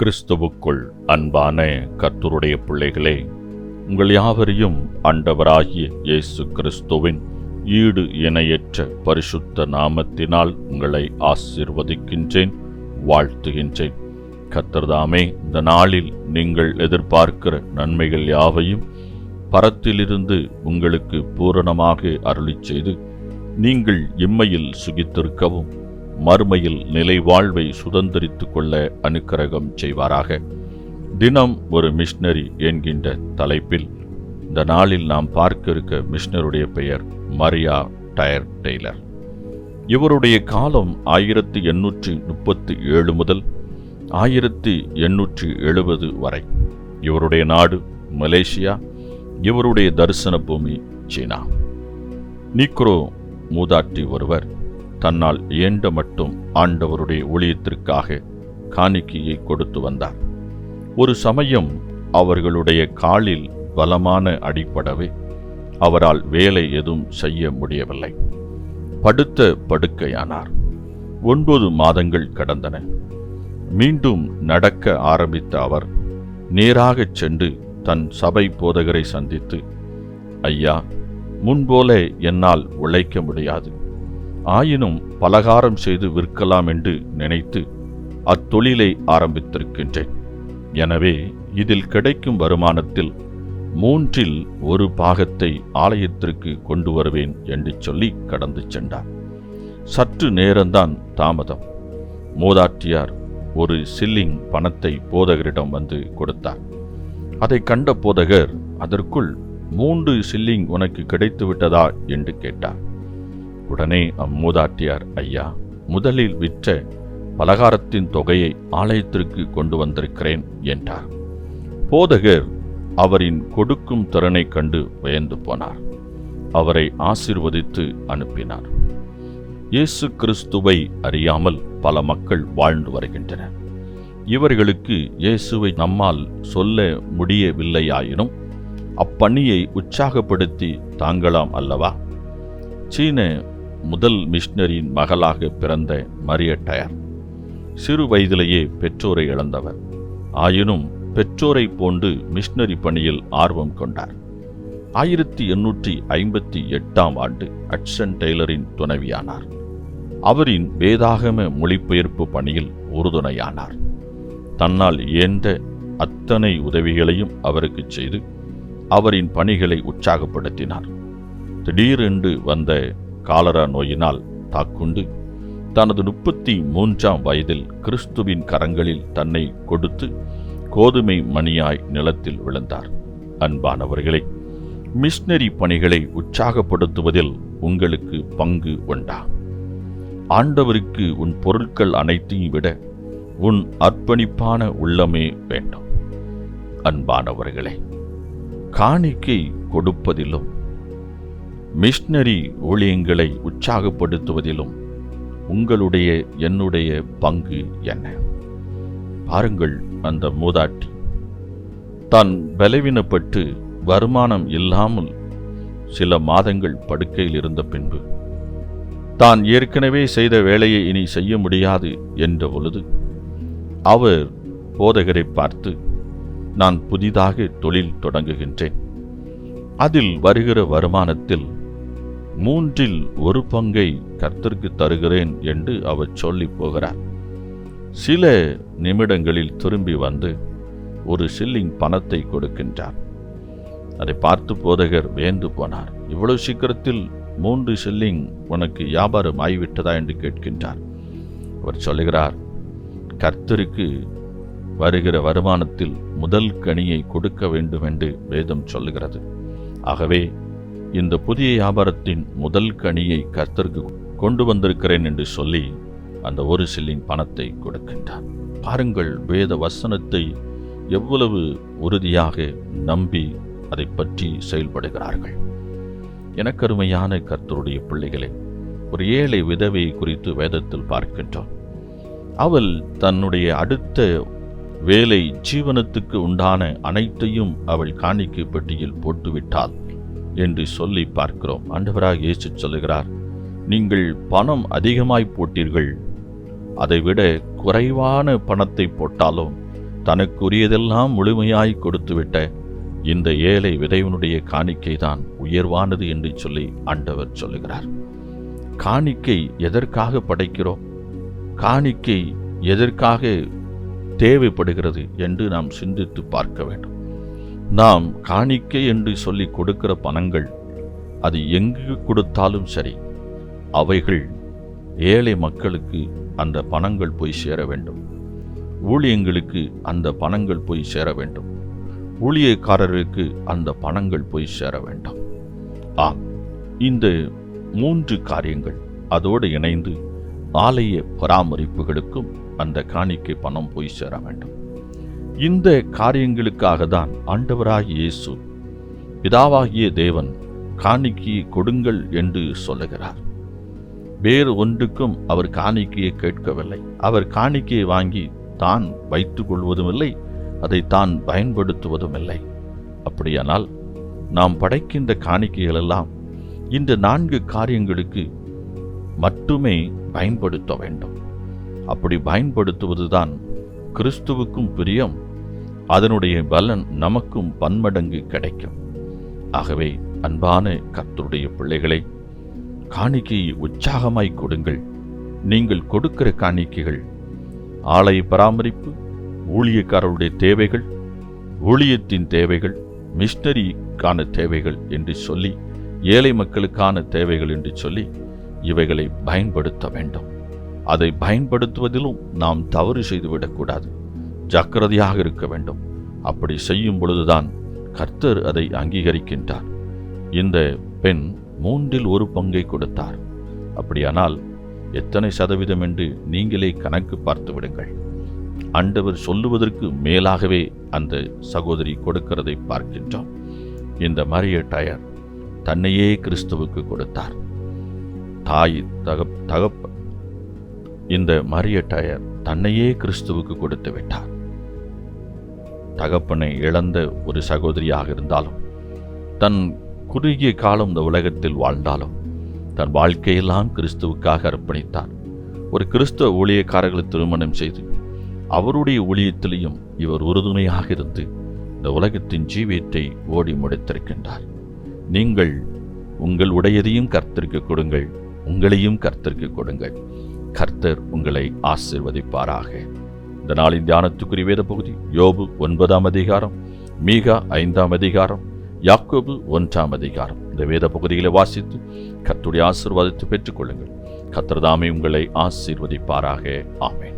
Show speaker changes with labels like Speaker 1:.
Speaker 1: கிறிஸ்துவுக்குள் அன்பான கர்த்தருடைய பிள்ளைகளே உங்கள் யாவரையும் ஆண்டவராகிய இயேசு கிறிஸ்துவின் ஈடு இணையற்ற பரிசுத்த நாமத்தினால் உங்களை ஆசீர்வதிக்கின்றேன் வாழ்த்துகின்றேன். கர்த்தர்தாமே இந்த நாளில் நீங்கள் எதிர்பார்க்கிற நன்மைகள் யாவையும் பரத்திலிருந்து உங்களுக்கு பூரணமாக அருளிச் செய்து நீங்கள் இம்மையில் சுகித்திருக்கவும். மறுமையில் நிலை வாழ்வை சுதந்திரித்து கொள்ள அனுக்கிரகம் செய்வாராக. தினம் ஒரு மிஷினரி என்கின்ற தலைப்பில் இந்த நாளில் நாம் பார்க்க இருக்க மிஷினருடைய பெயர் மரியா டயர் டெய்லர். இவருடைய காலம் ஆயிரத்தி எண்ணூற்றி முப்பத்தி ஏழு முதல் ஆயிரத்தி எண்ணூற்றி எழுபது வரை. இவருடைய நாடு மலேசியா இவருடைய தரிசன பூமி சீனா. நீக்ரோ மூதாட்டி ஒருவர் தன்னால் இயன்ற மட்டும் ஆண்டவருடைய ஊழியத்திற்காக காணிக்கையை கொடுத்து வந்தார். ஒரு சமயம் அவர்களுடைய காலில் பலமான அடிப்படவே அவரால் வேலை எதுவும் செய்ய முடியவில்லை. படுத்த படுக்கையானார். ஒன்பது மாதங்கள் கடந்தன. மீண்டும் நடக்க ஆரம்பித்த அவர் நேராகச் சென்று தன் சபை போதகரை சந்தித்து ஐயா முன்போல என்னால் உழைக்க முடியாது. ஆயினும் பலகாரம் செய்து விற்கலாம் என்று நினைத்து அத்தொழிலை ஆரம்பித்திருக்கின்றேன். எனவே இதில் கிடைக்கும் வருமானத்தில் மூன்றில் ஒரு பாகத்தை ஆலயத்திற்கு கொண்டு வருவேன் என்று சொல்லி கடந்து சென்றார். சற்று நேரம்தான் தாமதம். மூதாட்டியார் ஒரு சில்லிங் பணத்தை போதகரிடம் வந்து கொடுத்தார். அதை கண்ட போதகர் அதற்குள் மூன்று சில்லிங் உனக்கு கிடைத்து விட்டதா என்று கேட்டார். உடனே அம்மூதாட்டியார் ஐயா முதலில் விற்ற பலகாரத்தின் தொகையை ஆலயத்திற்கு கொண்டு வந்திருக்கிறேன் என்றார். போதகர் அவரின் கொடுக்கும் திறனை கண்டு வியந்து போனார். அவரை ஆசிர்வதித்து அனுப்பினார். இயேசு கிறிஸ்துவை அறியாமல் பல மக்கள் வாழ்ந்து வருகின்றனர். இவர்களுக்கு இயேசுவை நம்மால் சொல்ல முடியவில்லையாயினும் அப்பணியை உற்சாகப்படுத்தி தாங்கலாம் அல்லவா? சீன முதல் மிஷினரியின் மகளாக பிறந்த மரிய டயர் சிறு வயதிலேயே பெற்றோரை இழந்தவர். ஆயினும் பெற்றோரை போன்று மிஷினரி பணியில் ஆர்வம் கொண்டார். ஆயிரத்தி எண்ணூற்றி ஐம்பத்தி எட்டாம் ஆண்டு அட்சன் டெய்லரின் துணைவியானார். அவரின் வேதாகம மொழிபெயர்ப்பு பணியில் உறுதுணையானார். தன்னால் இயன்ற அத்தனை உதவிகளையும் அவருக்கு செய்து அவரின் பணிகளை உற்சாகப்படுத்தினார். திடீரென்று வந்த காலரா நோயினால் தாக்குண்டு தனது முப்பத்தி மூன்றாம் வயதில் கிறிஸ்துவின் கரங்களில் தன்னை கொடுத்து கோதுமை மணியாய் நிலத்தில் விழுந்தார். அன்பானவர்களே மிஷினரி பணிகளை உற்சாகப்படுத்துவதில் உங்களுக்கு பங்கு உண்டா? ஆண்டவருக்கு உன் பொருட்கள் அனைத்தையும் விட உன் அர்ப்பணிப்பான உள்ளமே வேண்டும். அன்பானவர்களே காணிக்கை கொடுப்பதிலும் மிஷினரி ஊழியங்களை உற்சாகப்படுத்துவதிலும் உங்களுடைய என்னுடைய பங்கு என்ன? பாருங்கள் அந்த மூதாட்டி. தான் பலவீனப்பட்டு வருமானம் இல்லாமல் சில மாதங்கள் படுக்கையில் இருந்த பின்பு தான் ஏற்கனவே செய்த வேலையை இனி செய்ய முடியாது என்ற பொழுது அவர் போதகரை பார்த்து நான் புதிதாக தொழில் தொடங்குகின்றேன். அதில் வருகிற வருமானத்தில் மூன்றில் ஒரு பங்கை கர்த்தருக்கு தருகிறேன் என்று அவர் சொல்லி போகிறார். சில நிமிடங்களில் திரும்பி வந்து ஒரு சில்லிங் பணத்தை கொடுக்கின்றார். அதை பார்த்து போதகர் வேந்து போனார். இவ்வளவு சீக்கிரத்தில் மூன்று சில்லிங் உனக்கு வியாபாரம் ஆகிவிட்டதா என்று கேட்கின்றார். அவர் சொல்லுகிறார் கர்த்தருக்கு வருகிற வருமானத்தில் முதல் கனியை கொடுக்க வேண்டும் என்று வேதம் சொல்லுகிறது. ஆகவே இந்த புதிய வியாபாரத்தின் முதல் கனியை கர்த்தருக்கு கொண்டு வந்திருக்கிறேன் என்று சொல்லி அந்த ஒரு சில்லிங் பணத்தை கொடுக்கின்றார். பாருங்கள் வேத வசனத்தை எவ்வளவு உறுதியாக நம்பி அதை பற்றி செயல்படுகிறார்கள். எனக்கருமையான கர்த்தருடைய பிள்ளைகளே ஒரு ஏழை விதவை குறித்து வேதத்தில் பார்க்கின்றோம். அவள் தன்னுடைய அடுத்த வேலை ஜீவனத்துக்கு உண்டான அனைத்தையும் அவள் காணிக்கை பெட்டியில் போட்டுவிட்டாள். என்று சொல்லி பார்க்கிறோம். ஆண்டவராக இயேசு சொல்லுகிறார் நீங்கள் பணம் அதிகமாய் போட்டீர்கள். அதைவிட குறைவான பணத்தை போட்டாலும் தனக்குரியதெல்லாம் முழுமையாய் கொடுத்துவிட்ட இந்த ஏழை விதைவனுடைய காணிக்கை தான் உயர்வானது என்று சொல்லி ஆண்டவர் சொல்லுகிறார். காணிக்கை எதற்காக படைக்கிறோம்? காணிக்கை எதற்காக தேவைப்படுகிறது என்று நாம் சிந்தித்து பார்க்க வேண்டும். நாம் காணிக்கை என்று சொல்லி கொடுக்கிற பணங்கள் அது எங்கு கொடுத்தாலும் சரி அவைகள் ஏழை மக்களுக்கு அந்த பணங்கள் போய் சேர வேண்டும். ஊழியங்களுக்கு அந்த பணங்கள் போய் சேர வேண்டும். ஊழியக்காரர்களுக்கு அந்த பணங்கள் போய் சேர வேண்டும். ஆம் இந்த மூன்று காரியங்கள் அதோடு இணைந்து ஆலய பராமரிப்புகளுக்கும் அந்த காணிக்கை பணம் போய் சேர வேண்டும். இந்த காரியங்களுக்காக தான் ஆண்டவராகிய இயேசு பிதாவாகிய தேவன் காணிக்கையை கொடுங்கள் என்று சொல்லுகிறார். வேறு ஒன்றுக்கும் அவர் காணிக்கையை கேட்கவில்லை. அவர் காணிக்கையை வாங்கி தான் வைத்துக் கொள்வதும் இல்லை அதை தான் பயன்படுத்துவதும் இல்லை அப்படியானால் நாம் படைக்கின்ற காணிக்கைகள் எல்லாம் இந்த நான்கு காரியங்களுக்கு மட்டுமே பயன்படுத்த வேண்டும். அப்படி பயன்படுத்துவதுதான் கிறிஸ்துவுக்கும் பிரியம் அதனுடைய பலன் நமக்கும் பன்மடங்கு கிடைக்கும். ஆகவே அன்பான கர்த்தருடைய பிள்ளைகளை காணிக்கையை உற்சாகமாய் கொடுங்கள். நீங்கள் கொடுக்கிற காணிக்கைகள் ஆலய பராமரிப்பு ஊழியக்காரருடைய தேவைகள் ஊழியத்தின் தேவைகள் மிஷினரிக்கான தேவைகள் என்று சொல்லி ஏழை மக்களுக்கான தேவைகள் என்று சொல்லி இவைகளை பயன்படுத்த வேண்டும். அதை பயன்படுத்துவதிலும் நாம் தவறு செய்துவிடக்கூடாது. ஜாக்கிரதையாக இருக்க வேண்டும். அப்படி செய்யும் பொழுதுதான் கர்த்தர் அதை அங்கீகரிக்கின்றார். இந்த பெண் மூன்றில் ஒரு பங்கை கொடுத்தார். அப்படியானால் எத்தனை சதவீதம் என்று நீங்களே கணக்கு பார்த்து விடுங்கள். ஆண்டவர் சொல்லுவதற்கு மேலாகவே அந்த சகோதரி கொடுக்கிறதை பார்க்கின்றோம். இந்த மரிய டயர் தன்னையே கிறிஸ்துவுக்கு கொடுத்தார். தாய் தகப் தகப்ப இந்த மரிய டயர் தன்னையே கிறிஸ்துவுக்கு கொடுத்து விட்டார். தகப்பனை இழந்த ஒரு சகோதரியாக இருந்தாலும் தன் குறுகிய காலம் இந்த உலகத்தில் வாழ்ந்தாலும் தன் வாழ்க்கையெல்லாம் கிறிஸ்துவுக்காக அர்ப்பணித்தார். ஒரு கிறிஸ்துவ ஊழியக்காரர்களை திருமணம் செய்து அவருடைய ஊழியத்திலையும் இவர் உறுதுணையாக இருந்து இந்த உலகத்தின் ஜீவியத்தை ஓடி முடித்திருக்கின்றார். நீங்கள் உங்கள் உடையதையும் கர்த்தருக்கு கொடுங்கள் உங்களையும் கர்த்தருக்கு கொடுங்கள். கர்த்தர் உங்களை ஆசிர்வதிப்பாராக. இந்த நாளின் தியானத்துக்குரிய வேத பகுதி யோபு ஒன்பதாம் அதிகாரம் மீகா ஐந்தாம் அதிகாரம் யாக்கோபு ஒன்றாம் அதிகாரம். இந்த வேத பகுதிகளை வாசித்து கத்துடைய ஆசீர்வாதத்தை பெற்றுக்கொள்ளுங்கள். கர்த்தர்தாமே உங்களை ஆசீர்வதிப்பாராக. ஆமேன்.